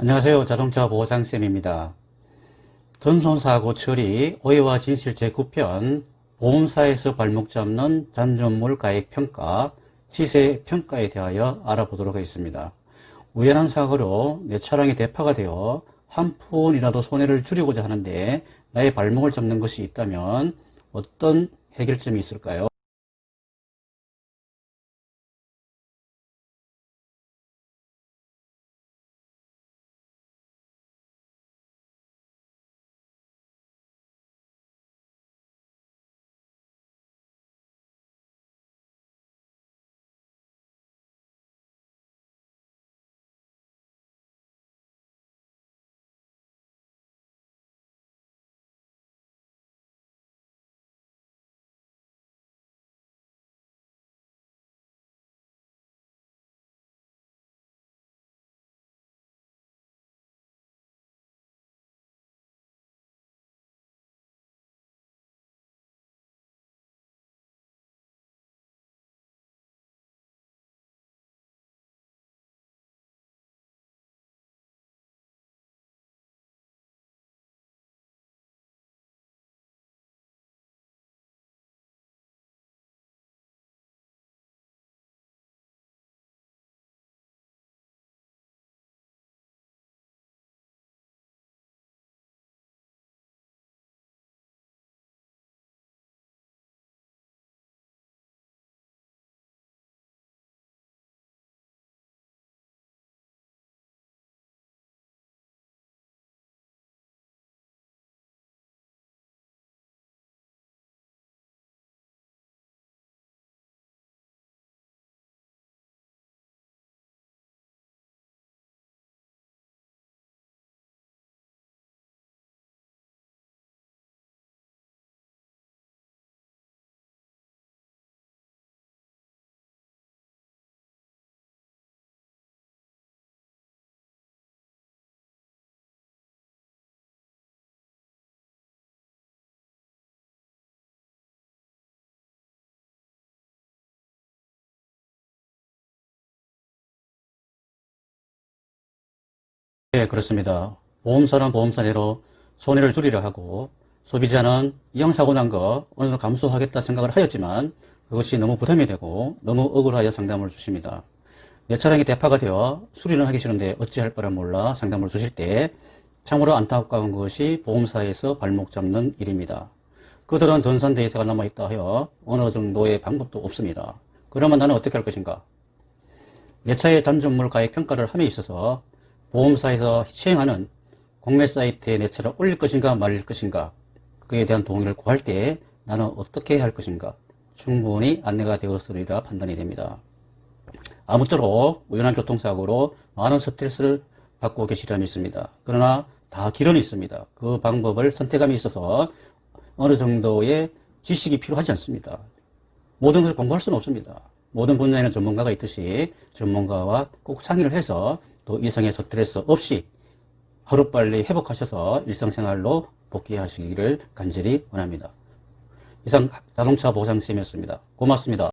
안녕하세요. 자동차 보상쌤입니다. 전손사고 처리, 오해와 진실 제9편, 보험사에서 발목 잡는 잔존물 가액 평가, 시세 평가에 대하여 알아보도록 하겠습니다. 우연한 사고로 내 차량이 대파가 되어 한 푼이라도 손해를 줄이고자 하는데 나의 발목을 잡는 것이 있다면 어떤 해결점이 있을까요? 네, 그렇습니다. 보험사는 보험사대로 손해를 줄이려 하고 소비자는 이형사고 난 거 어느 정도 감수하겠다 생각을 하였지만 그것이 너무 부담이 되고 너무 억울하여 상담을 주십니다. 내 차량이 대파가 되어 수리를 하기 싫은데 어찌할 바를 몰라 상담을 주실 때 참으로 안타까운 것이 보험사에서 발목 잡는 일입니다. 그들은 전산 데이터가 남아있다 하여 어느 정도의 방법도 없습니다. 그러면 나는 어떻게 할 것인가? 내 차의 잔존물 가액 평가를 함에 있어서 보험사에서 시행하는 공매 사이트에 내 차를 올릴 것인가 말릴 것인가 그에 대한 동의를 구할 때 나는 어떻게 할 것인가 충분히 안내가 되었으리라 판단이 됩니다. 아무쪼록 우연한 교통사고로 많은 스트레스를 받고 계시리라 믿습니다. 그러나 다 기론이 있습니다. 그 방법을 선택함에 있어서 어느 정도의 지식이 필요하지 않습니다. 모든 것을 공부할 수는 없습니다. 모든 분야에는 전문가가 있듯이 전문가와 꼭 상의를 해서 또 이상의 스트레스 없이 하루빨리 회복하셔서 일상생활로 복귀하시기를 간절히 원합니다. 이상 자동차 보상쌤이었습니다. 고맙습니다.